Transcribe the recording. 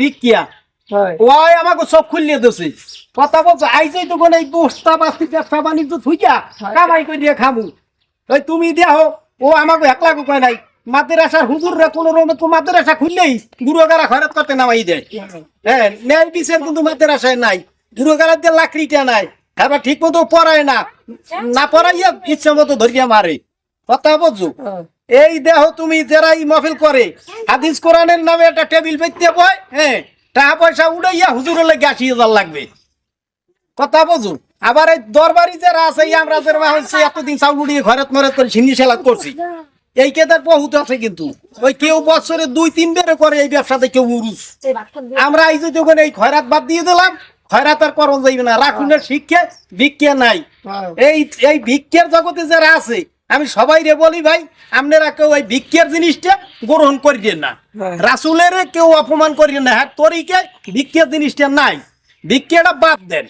ভিক্ষিয়া হয়। ওই আমাকে সব খুলিয়ে দিছে। কথা বলছো আইজাই তো কোন এই বস্তা বাস্তি ব্যবসা বাণিজ্য থুইয়া কামাই করে দিয়ে খামু। ওই তুমি দেহ ও আমাকে একলা কয় নাই। মাদ্রাসার হুজুররা কোন রকম তো মাদ্রাসা খুললেই গুরুগারা খরচ করতে নামাই দেয়। হ্যাঁ। ন্যায় বিচার কিন্তু মাদ্রাসায় নাই। গুরুগারা দিয়ে লাকড়িটা নাই। এবার ঠিক মতো পড়ায় না। না পড়াইয়া ইচ্ছা মতো ধরিয়া মারে। কথা বলছো হ্যাঁ। এই দেহ তুমি যারা এই মহফিল করে। হাদিস কোরআনের নামে একটা টেবিল বেচতে বয় হ্যাঁ টাকা পয়সা উড়াইয়া হুজুরের লেগে আশি হাজার লাগবে। কথা বুঝুন আবার এই দরবারি যারা আছে এই আমরা যারা হচ্ছে এতদিন চাউল উড়িয়ে ঘরেত মরেত করে সিন্নি সেলাদ করছি। এই কেদার বহুত আছে কিন্তু। ওই কেউ বছরে দুই তিন বেড়ে করে এই ব্যবসাতে কেউ উরুস। আমরা এই যে যখন এই খয়রাত বাদ দিয়ে দিলাম খয়রাত আর করণ যাইবে না। রাখুনের শিক্ষা ভিক্ষা নাই। এই এই ভিক্ষার জগতে যারা আছে আমি সবাই রে বলি ভাই আপনারা কেউ ওই ভিক্ষের জিনিসটা গ্রহণ করিলেন না। হ্যাঁ। রাসুলের কেউ অপমান করিলেন না। হ্যাঁ তরিকে ভিক্ষের জিনিসটা নাই। ভিক্ষাটা বাদ দেন।